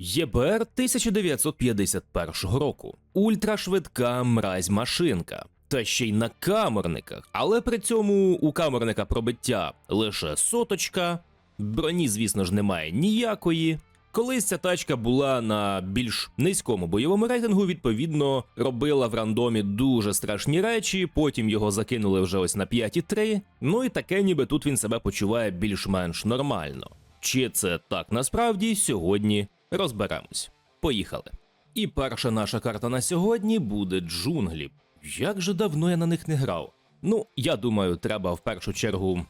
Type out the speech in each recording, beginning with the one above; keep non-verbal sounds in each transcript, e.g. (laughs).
ЄБР 1951 року. Ультрашвидка мразь машинка. Та ще й на камерниках, але при цьому у камерника пробиття лише соточка, броні, звісно ж, немає ніякої. Колись ця тачка була на більш низькому бойовому рейтингу, відповідно, робила в рандомі дуже страшні речі, потім його закинули вже ось на 5,3, ну і таке ніби тут він себе почуває більш-менш нормально. Чи це так насправді сьогодні розберемось. Поїхали. І перша наша карта на сьогодні буде джунглі. Як же давно я на них не грав? Ну, я думаю, треба в першу чергу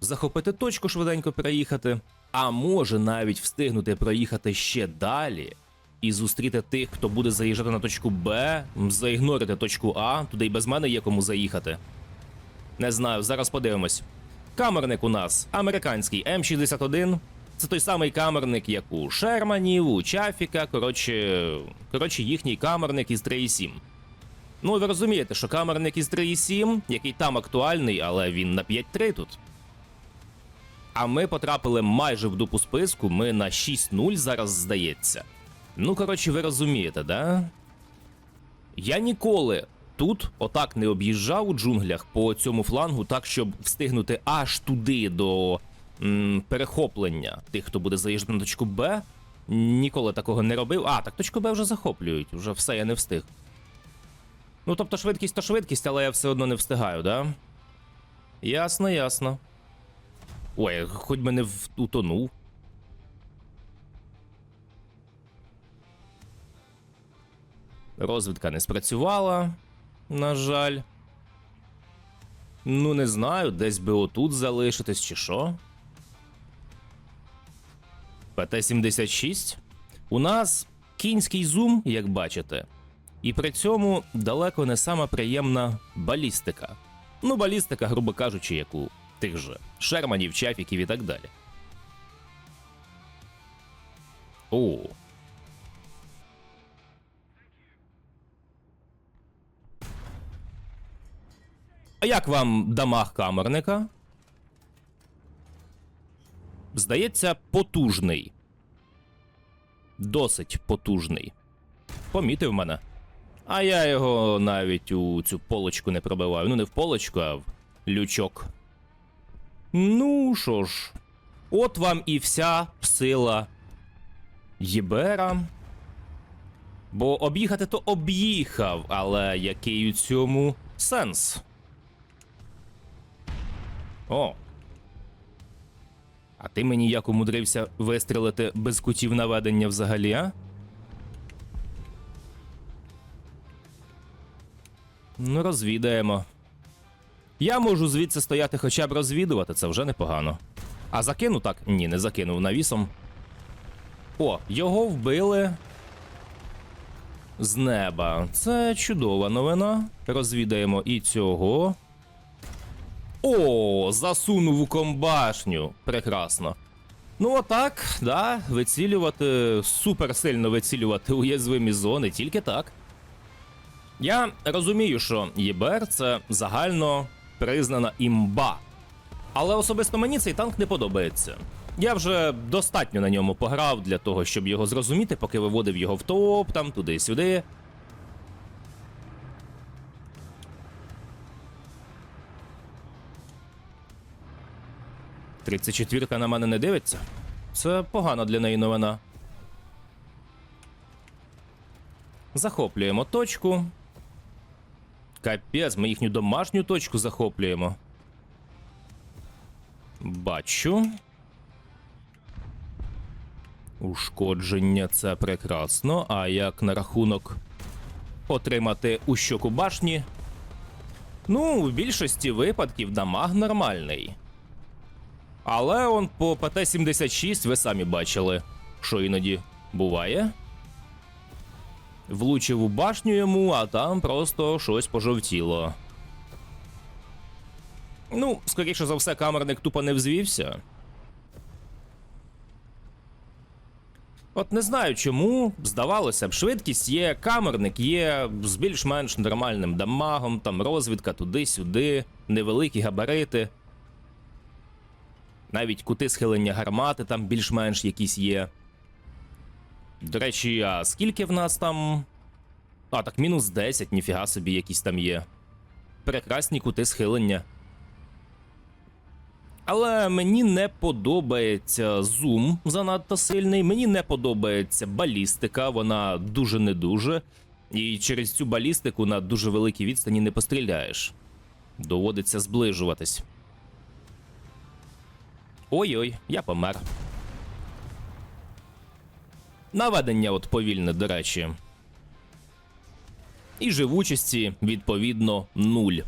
захопити точку, швиденько переїхати, а може навіть встигнути проїхати ще далі і зустріти тих, хто буде заїжджати на точку Б, заігнорити точку А, туди й без мене є кому заїхати. Не знаю, зараз подивимось. Камерник у нас американський М61. Це той самий камерник, як у Шерманів, у Чафіка. Коротше, коротше, їхній камерник із 3.7. Ну, ви розумієте, що камерник із 3.7, який там актуальний, але він на 5.3 тут. А ми потрапили майже в дупу списку, ми на 6-0 зараз здається. Ну, коротше, ви розумієте, да? Я ніколи тут отак не об'їжджав у джунглях по цьому флангу, так, щоб встигнути аж туди до перехоплення тих, хто буде заїжджати на точку Б. Ніколи такого не робив. А, так точку Б вже захоплюють, вже все, я не встиг. Ну, тобто швидкість то швидкість, але я все одно не встигаю, да? Ясно, ясно. Ой, хоч би не утонув. Розвідка не спрацювала, на жаль. Ну, не знаю, десь би отут залишитись чи що. ПТ-76. У нас кінський зум, як бачите. І при цьому далеко не сама приємна балістика. Ну, балістика, грубо кажучи, як у тих же Шерманів, Чафіків і так далі. О. А як вам дамаг камерника? Здається, потужний. Досить потужний. Помітив мене. А я його навіть у цю полочку не пробиваю. Ну, не в полочку, а в лючок. Ну що ж, от вам і вся сила Єбера. Бо об'їхати то об'їхав, але який у цьому сенс? О. А ти мені як умудрився вистрілити без кутів наведення взагалі, а? Ну, розвідаємо. Я можу звідси стояти хоча б розвідувати, це вже непогано. А закину так? Ні, не закинув навісом. О, його вбили. З неба. Це чудова новина. Розвідаємо і цього. О, засунув у комбашню. Прекрасно. Ну, отак, да, вицілювати, супер сильно вицілювати уязвимі зони, тільки так. Я розумію, що ЄБР це загально признана імба. Але особисто мені цей танк не подобається. Я вже достатньо на ньому пограв для того, щоб його зрозуміти, поки виводив його в топ, там туди-сюди. Тридцять четвірка на мене не дивиться. Це погано для неї новина. Захоплюємо точку. Капець, ми їхню домашню точку захоплюємо. Бачу. Ушкодження це прекрасно. А як на рахунок отримати у щоку башні? Ну, в більшості випадків дамаг нормальний. Але он по ПТ-76 ви самі бачили, що іноді буває. Влучив у башню йому, а там просто щось пожовтіло. Ну, скоріше за все, камерник тупо не взвівся. От не знаю чому, здавалося б, швидкість є, камерник є з більш-менш нормальним дамагом, там розвідка туди-сюди, невеликі габарити. Навіть кути схилення гармати там більш-менш якісь є. До речі, а скільки в нас там. А, так мінус 10, ніфіга собі якісь там є. Прекрасні кути схилення. Але мені не подобається зум занадто сильний. Мені не подобається балістика, вона дуже не дуже. І через цю балістику на дуже великій відстані не постріляєш. Доводиться зближуватись. Ой-ой, я помер. Наведення от повільне, до речі. І живучості, відповідно, нуль.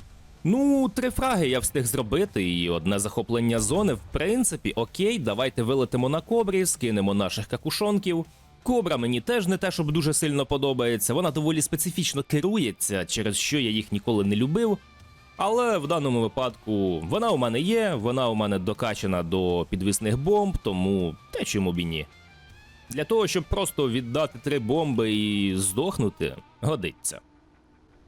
Ну, три фраги я встиг зробити, і одне захоплення зони, в принципі, окей, давайте вилетимо на кобрі, скинемо наших какушонків. Кобра мені теж не те, щоб дуже сильно подобається. Вона доволі специфічно керується, через що я їх ніколи не любив. Але в даному випадку вона у мене є, вона у мене докачана до підвісних бомб, тому те чому б і ні. Для того, щоб просто віддати три бомби і здохнути, годиться.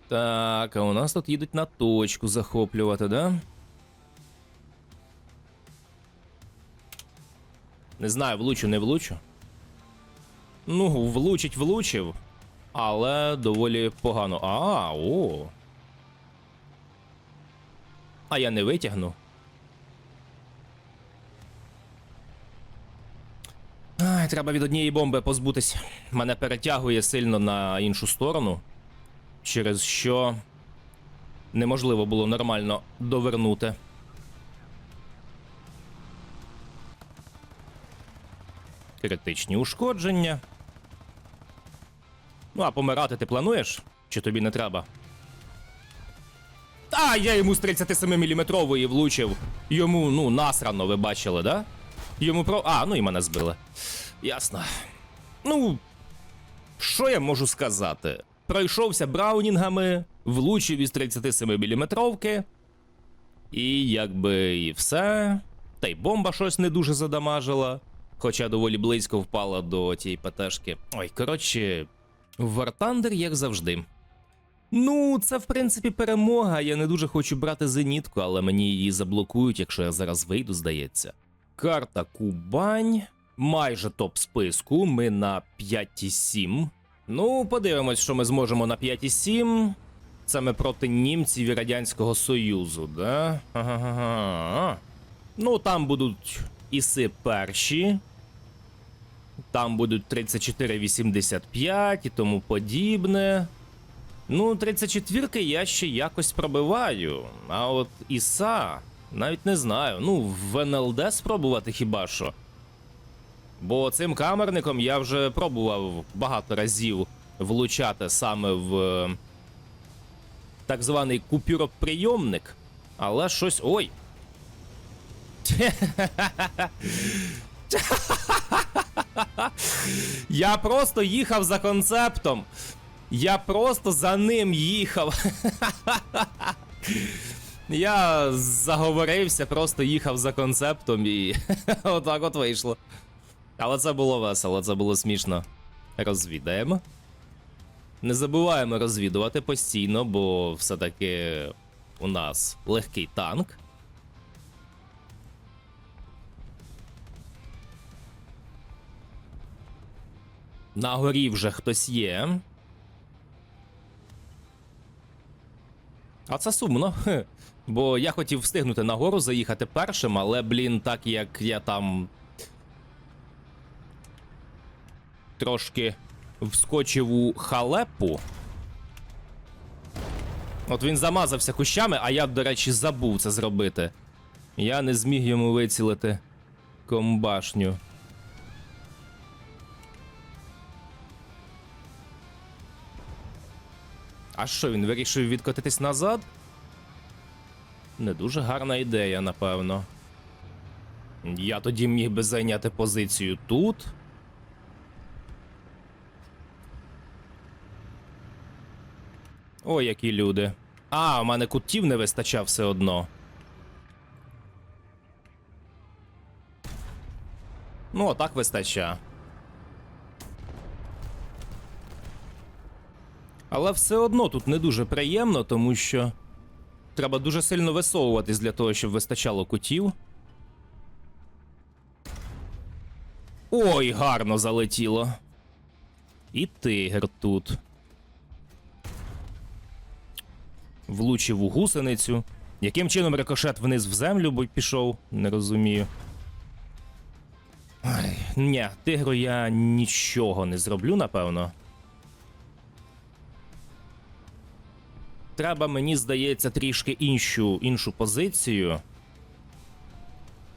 Так, а у нас тут їдуть на точку захоплювати, да? Не знаю, влучу, не влучу. Ну, влучить влучив, але доволі погано. А, о. А я не витягну. Ай, треба від однієї бомби позбутись. Мене перетягує сильно на іншу сторону, через що неможливо було нормально довернути. Критичні ушкодження. Ну, а помирати ти плануєш? Чи тобі не треба? Та, я йому з 37-мм влучив. Йому, ну, насрано, ви бачили, да? Йому про. А, ну і мене збили. Ясно. Ну, що я можу сказати? Пройшовся браунінгами, влучив із 37-мм. І якби і все. Та й бомба щось не дуже задамажила. Хоча доволі близько впала до тієї ПТшки. Ой, коротше, War Thunder, як завжди. Ну, це в принципі перемога. Я не дуже хочу брати зенітку, але мені її заблокують, якщо я зараз вийду, здається. Карта Кубань. Майже топ списку. Ми на 5,7. Ну, подивимось, що ми зможемо на 5,7. Це ми проти німців і Радянського Союзу, да? Ага. Ну, там будуть іси перші. Там будуть 34,85 і тому подібне. Ну, 34-ки я ще якось пробиваю. А от Іса, навіть не знаю. Ну, в НЛД спробувати хіба що. Бо цим камерником я вже пробував багато разів влучати саме в е, так званий купюроприйомник. Але щось. Ой! (laughs) Я просто їхав за концептом. Я просто за ним їхав. (laughs) Я заговорився, просто їхав за концептом і (laughs) отак от вийшло. Але це було весело, це було смішно. Розвідаємо. Не забуваємо розвідувати постійно, бо все-таки у нас легкий танк. На горі вже хтось є. А це сумно. Бо я хотів встигнути нагору заїхати першим, але, блін, так як я там. Трошки вскочив у халепу. От він замазався кущами, а я, до речі, забув це зробити. Я не зміг йому вицілити комбашню. А що, він вирішив відкотитись назад? Не дуже гарна ідея, напевно. Я тоді міг би зайняти позицію тут. О, які люди. А, у мене кутів не вистачав все одно. Ну, отак вистача. Але все одно тут не дуже приємно, тому що треба дуже сильно висовуватись для того, щоб вистачало кутів. Ой, гарно залетіло. І тигр тут. Влучив у гусеницю. Яким чином рикошет вниз в землю бо пішов, не розумію. Ні, тигру я нічого не зроблю, напевно. Треба, мені здається, трішки іншу, іншу позицію.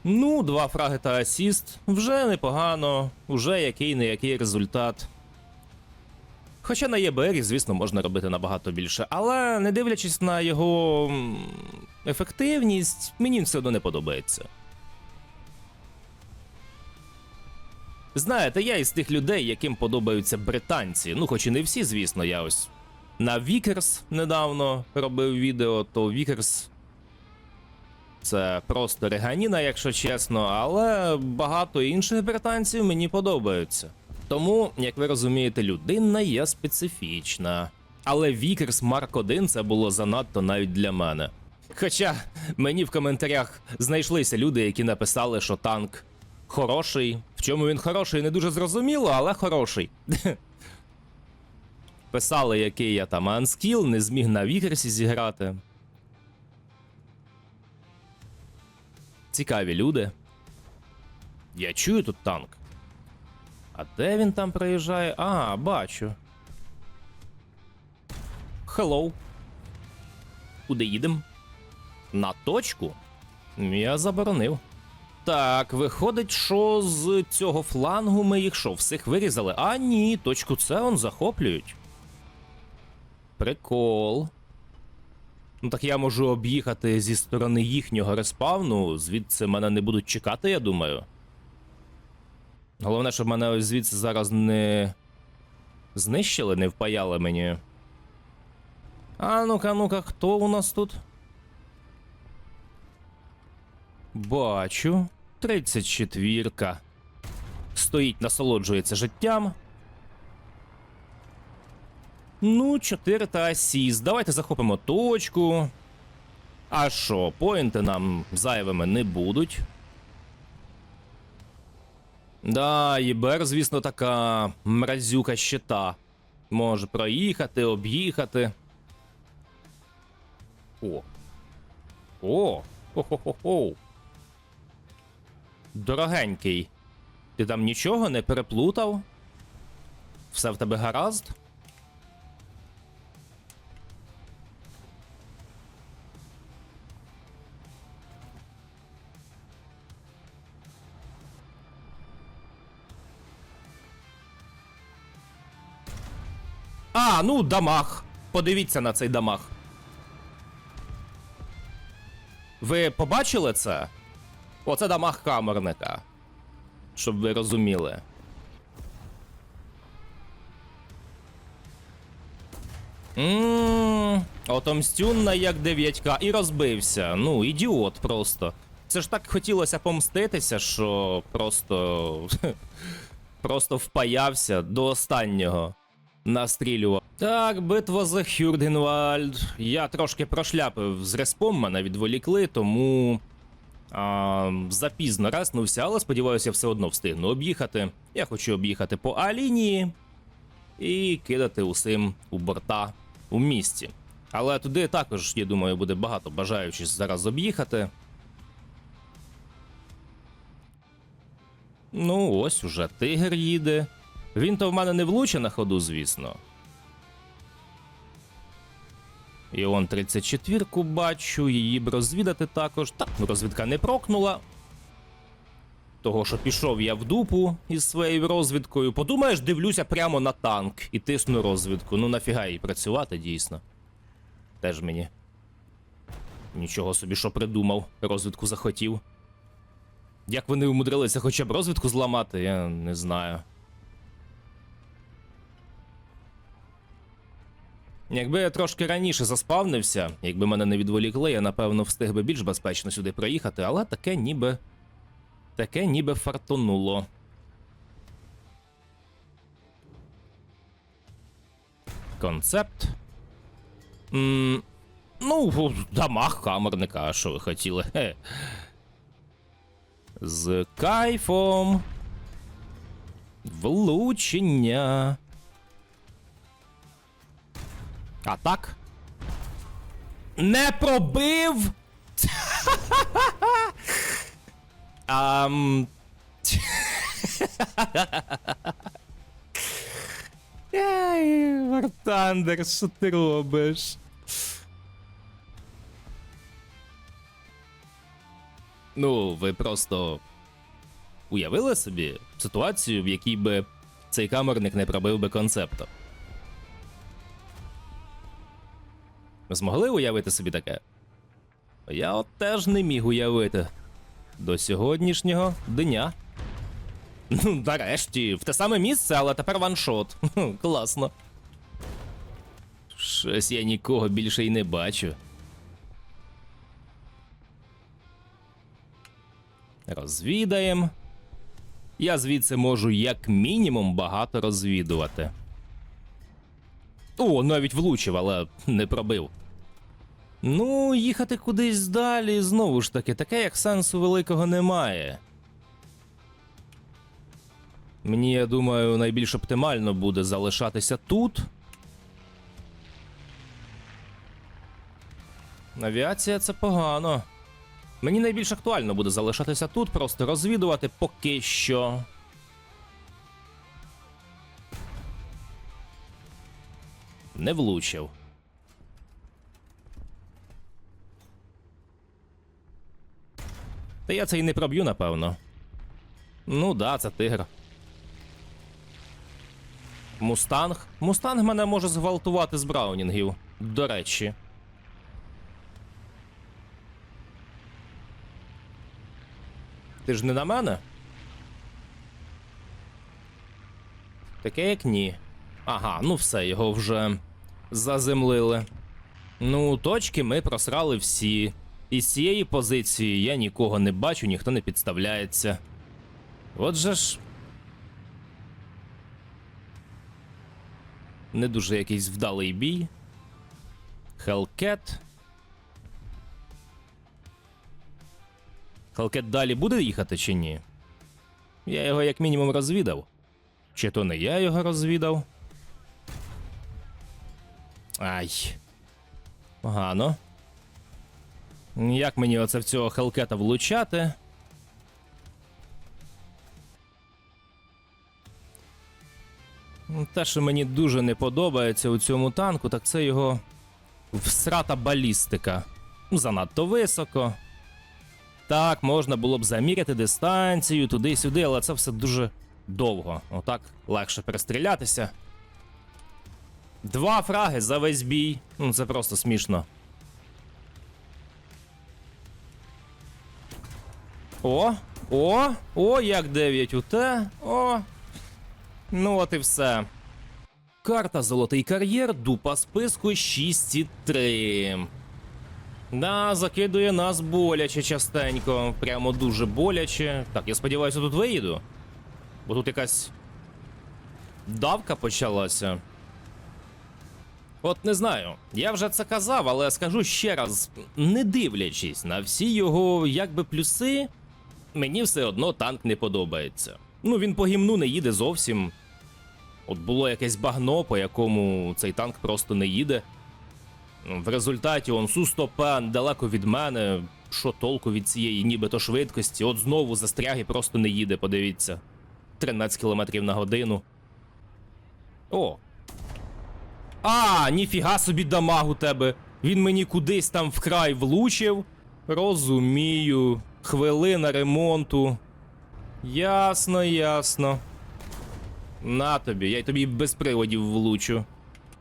Ну, два фраги та асіст. Вже непогано, вже який не який результат. Хоча на ЄБРі, звісно, можна робити набагато більше, але не дивлячись на його ефективність, мені все одно не подобається. Знаєте, я із тих людей, яким подобаються британці. Ну, хоч і не всі, звісно, я ось на Вікерс недавно робив відео, то Вікерс це просто реганіна, якщо чесно, але багато інших британців мені подобаються. Тому, як ви розумієте, людина є специфічна. Але Вікерс Марк 1 це було занадто навіть для мене. Хоча мені в коментарях знайшлися люди, які написали, що танк хороший. В чому він хороший, не дуже зрозуміло, але хороший. (laughs) Писали, який я там анскіл, не зміг на Вікерсі зіграти. Цікаві люди. Я чую тут танк. А де він там проїжджає? А, бачу. Хеллоу. Куди їдем? На точку? Я заборонив. Так, виходить, що з цього флангу ми їх що, всіх вирізали? А ні, точку С он захоплюють. Прикол. Ну так я можу об'їхати зі сторони їхнього респавну, звідси мене не будуть чекати, я думаю. Головне, щоб мене звідси зараз не знищили, не впаяли мені. А ну-ка, ну-ка, хто у нас тут? Бачу. 34-ка. Стоїть, насолоджується життям. Ну, 4 та асіст. Давайте захопимо точку. А що, поінти нам зайвими не будуть. Да, ЄБР, звісно, така мразюка щита. Може проїхати, об'їхати. О. О! Хо-хо-хо-хо. Дорогенький. Ти там нічого не переплутав? Все в тебе гаразд? А, ну, дамаг. Подивіться на цей дамаг. Ви побачили це? Оце дамаг камерника. Щоб ви розуміли. Ммм, отомстюнна як 9К і розбився. Ну, ідіот просто. Це ж так хотілося помститися, що просто. (laughs) просто впаявся до останнього. Настрілював. Так, битва за Хюрденвальд. Я трошки прошляпив з респом, мене відволікли, тому. А, запізно раснувся, але сподіваюся, все одно встигну об'їхати. Я хочу об'їхати по А-лінії і кидати усім у борта у місті. Але туди також, я думаю, буде багато бажаючих зараз об'їхати. Ну, ось уже тигр їде. Він то в мене не влуче на ходу, звісно. І он 34-ку бачу, її б розвідати також. Так, ну розвідка не прокнула. Того, що пішов я в дупу із своєю розвідкою. Подумаєш, дивлюся прямо на танк і тисну розвідку. Ну нафіга їй працювати, дійсно. Теж мені. Нічого собі, що придумав, розвідку захотів. Як вони умудрилися хоча б розвідку зламати, я не знаю. Якби я трошки раніше заспавнився, якби мене не відволікли, я напевно встиг би більш безпечно сюди проїхати, але таке ніби. Таке ніби фартонуло. Концепт. М ну, дамаг камерника, що ви хотіли? Хе. З кайфом. Влучення. А так? Не пробив! Ам... Ей, Вартандер, що ти робиш? Ну, ви просто уявили собі ситуацію, в якій би цей камерник не пробив би концепту. Ви змогли уявити собі таке? Я от теж не міг уявити. До сьогоднішнього дня. Ну, нарешті, в те саме місце, але тепер ваншот. Класно. Щось я нікого більше й не бачу. Розвідаємо. Я звідси можу як мінімум багато розвідувати. О, навіть влучив, але не пробив. Ну, їхати кудись далі, знову ж таки, таке як сенсу великого немає. Мені, я думаю, найбільш оптимально буде залишатися тут. Авіація це погано. Мені найбільш актуально буде залишатися тут, просто розвідувати поки що. Не влучив. Та я це і не проб'ю, напевно. Ну да, це тигр. Мустанг. Мустанг мене може зґвалтувати з браунінгів. До речі. Ти ж не на мене? Таке як ні. Ага, ну все, його вже заземлили. Ну, точки ми просрали всі. І з цієї позиції я нікого не бачу, ніхто не підставляється. Отже ж. Не дуже якийсь вдалий бій. Хелкет. Хелкет далі буде їхати чи ні? Я його як мінімум розвідав. Чи то не я його розвідав? Ай. Погано. Як мені оце в цього хелкета влучати? Те, що мені дуже не подобається у цьому танку, так це його всрата балістика. Занадто високо. Так, можна було б заміряти дистанцію туди-сюди, але це все дуже довго. Отак легше перестрілятися. Два фраги за весь бій. Ну, це просто смішно. О, о, о, як 9 УТ. О. Ну от і все. Карта Золотий кар'єр, дупа списку 6,3. Да, закидує нас боляче частенько. Прямо дуже боляче. Так, я сподіваюся, тут виїду. Бо тут якась давка почалася. От не знаю, я вже це казав, але скажу ще раз: не дивлячись на всі його якби плюси, мені все одно танк не подобається. Ну він по гімну не їде зовсім. От було якесь багно, по якому цей танк просто не їде. В результаті он Су-100П далеко від мене. Що толку від цієї нібито швидкості? От знову застряг і просто не їде, подивіться. 13 км на годину. О. А, ніфіга собі дамаг у тебе. Він мені кудись там вкрай влучив. Розумію. Хвилина ремонту. Ясно, ясно. На тобі, я й тобі без приводів влучу.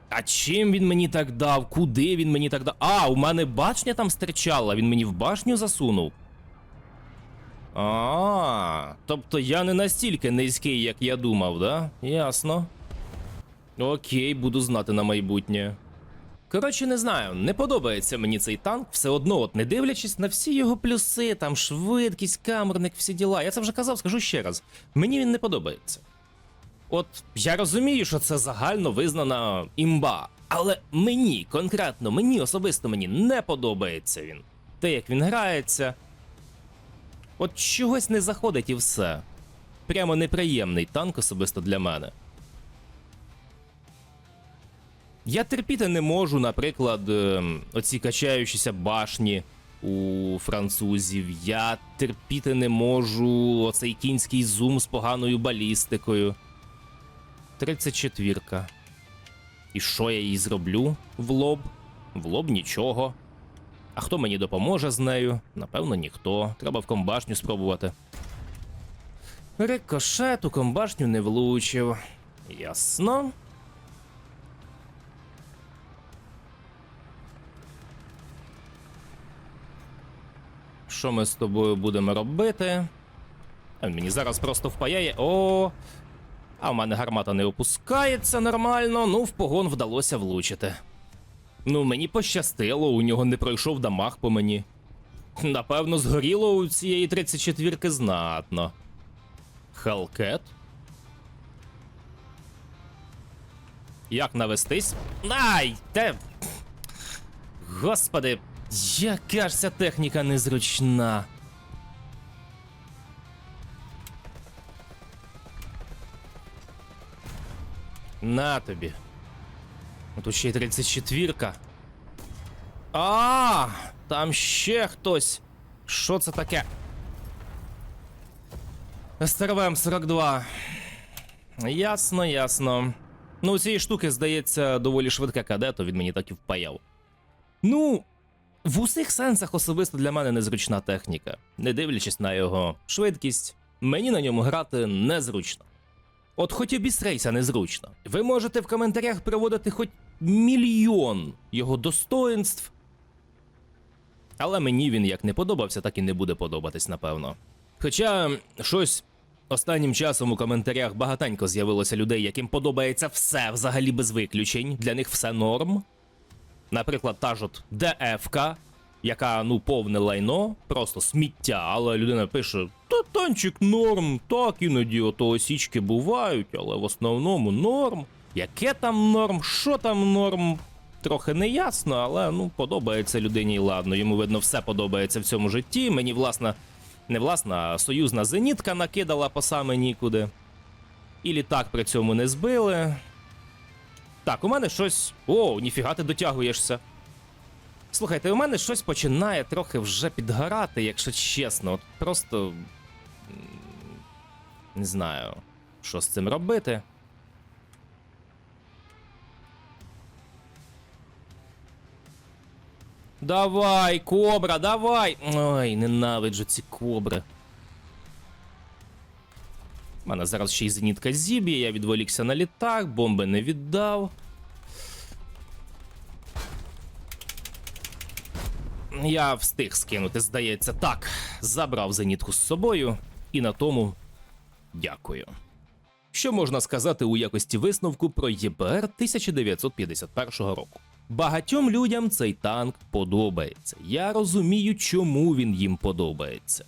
А чим він мені так дав? Куди він мені так дав? А, у мене башня там стирчала, він мені в башню засунув. А, тобто я не настільки низький, як я думав, да? Ясно. Окей, буду знати на майбутнє. Коротше, не знаю, не подобається мені цей танк, все одно, от не дивлячись на всі його плюси, там швидкість, камерник, всі діла. Я це вже казав, скажу ще раз. Мені він не подобається. От я розумію, що це загально визнана імба, але мені, конкретно, мені особисто мені не подобається він. Те, як він грається. От чогось не заходить і все. Прямо неприємний танк особисто для мене. Я терпіти не можу, наприклад, ем, оці качаючіся башні у французів. Я терпіти не можу оцей кінський зум з поганою балістикою. 34-ка. І що я їй зроблю в лоб? В лоб нічого. А хто мені допоможе з нею? Напевно, ніхто. Треба в комбашню спробувати. Рикошет у комбашню не влучив. Ясно. Що ми з тобою будемо робити? Він мені зараз просто впаяє. О! А в мене гармата не опускається нормально, ну в погон вдалося влучити. Ну, мені пощастило, у нього не пройшов дамаг по мені. Напевно, згоріло у цієї 34-ки знатно. Халкет? Як навестись? Ай! Те. Господи, яка ж ця техніка незручна. На тобі. Ну, Тут ще й 34-ка. А, там ще хтось. Що це таке? СТРВМ 42. Ясно, ясно. Ну, у цієї штуки, здається, доволі швидке КД, то він мені так і впаяв. Ну, в усіх сенсах особисто для мене незручна техніка. Не дивлячись на його швидкість, мені на ньому грати незручно. От хоч обісрейся незручно. Ви можете в коментарях приводити хоч мільйон його достоинств. Але мені він як не подобався, так і не буде подобатись, напевно. Хоча щось останнім часом у коментарях багатенько з'явилося людей, яким подобається все взагалі без виключень. Для них все норм. Наприклад, та ж от ДФК, яка ну повне лайно, просто сміття, але людина пише: та танчик норм, так іноді ото осічки бувають, але в основному норм. Яке там норм, що там норм? Трохи не ясно, але ну подобається людині, і ладно. Йому видно, все подобається в цьому житті. Мені власна, не власна, а союзна зенітка накидала по саме нікуди. І літак при цьому не збили. Так, у мене щось. О, ніфіга ти дотягуєшся. Слухайте, у мене щось починає трохи вже підгорати, якщо чесно. От просто. Не знаю, що з цим робити. Давай, кобра, давай! Ой, ненавиджу ці кобри. Мене зараз ще й зенітка зіб'є, я відволікся на літак, бомби не віддав. Я встиг скинути, здається. Так, забрав зенітку з собою, і на тому дякую. Що можна сказати у якості висновку про ЄБР 1951 року? Багатьом людям цей танк подобається. Я розумію, чому він їм подобається.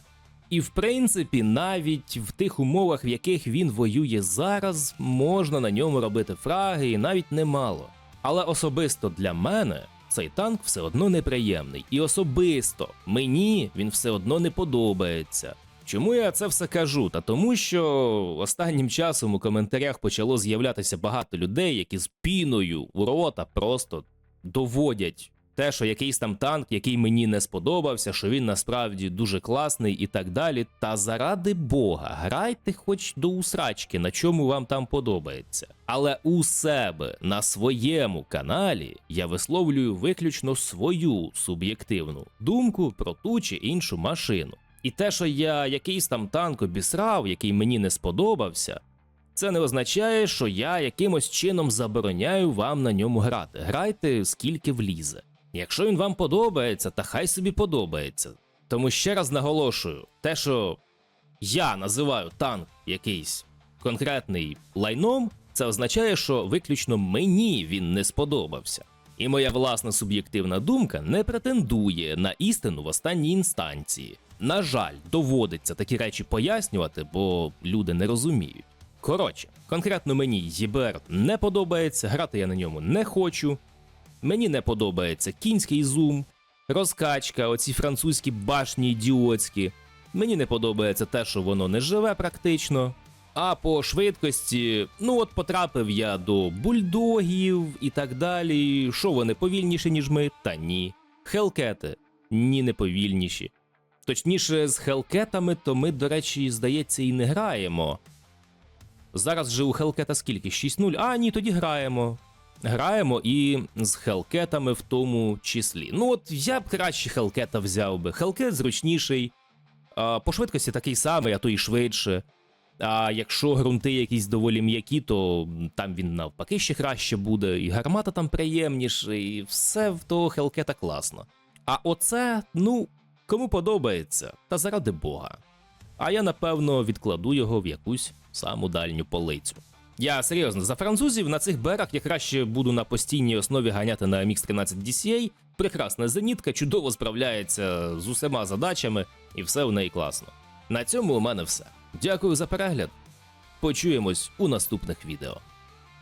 І в принципі, навіть в тих умовах, в яких він воює зараз, можна на ньому робити фраги і навіть немало. Але особисто для мене цей танк все одно неприємний. І особисто мені він все одно не подобається. Чому я це все кажу? Та тому, що останнім часом у коментарях почало з'являтися багато людей, які з піною у рота просто доводять те, що якийсь там танк, який мені не сподобався, що він насправді дуже класний і так далі. Та заради Бога, грайте хоч до усрачки, на чому вам там подобається. Але у себе на своєму каналі я висловлюю виключно свою суб'єктивну думку про ту чи іншу машину. І те, що я якийсь там танк обісрав, який мені не сподобався, це не означає, що я якимось чином забороняю вам на ньому грати. Грайте скільки влізе. Якщо він вам подобається, та хай собі подобається. Тому ще раз наголошую, те, що я називаю танк якийсь конкретний лайном, це означає, що виключно мені він не сподобався. І моя власна суб'єктивна думка не претендує на істину в останній інстанції. На жаль, доводиться такі речі пояснювати, бо люди не розуміють. Коротше, конкретно мені ЄБР не подобається, грати я на ньому не хочу. Мені не подобається кінський зум, розкачка, оці французькі башні ідіотські. Мені не подобається те, що воно не живе практично. А по швидкості, ну от потрапив я до бульдогів і так далі. Що вони повільніші, ніж ми? Та ні. Хелкети ні, не повільніші. Точніше, з хелкетами, то ми, до речі, здається, і не граємо. Зараз же у Хелкета скільки? 6-0. А, ні, тоді граємо. Граємо і з Хелкетами в тому числі. Ну, от я б краще Хелкета взяв би. Хелкет зручніший, по швидкості такий самий, а то і швидше. А якщо ґрунти якісь доволі м'які, то там він навпаки ще краще буде, і гармата там приємніше, і все в того Хелкета класно. А оце, ну, кому подобається, та заради Бога. А я напевно відкладу його в якусь саму дальню полицю. Я серйозно, за французів на цих берах я краще буду на постійній основі ганяти на MX 13 DCA. Прекрасна зенітка, чудово справляється з усіма задачами, і все в неї класно. На цьому у мене все. Дякую за перегляд. Почуємось у наступних відео.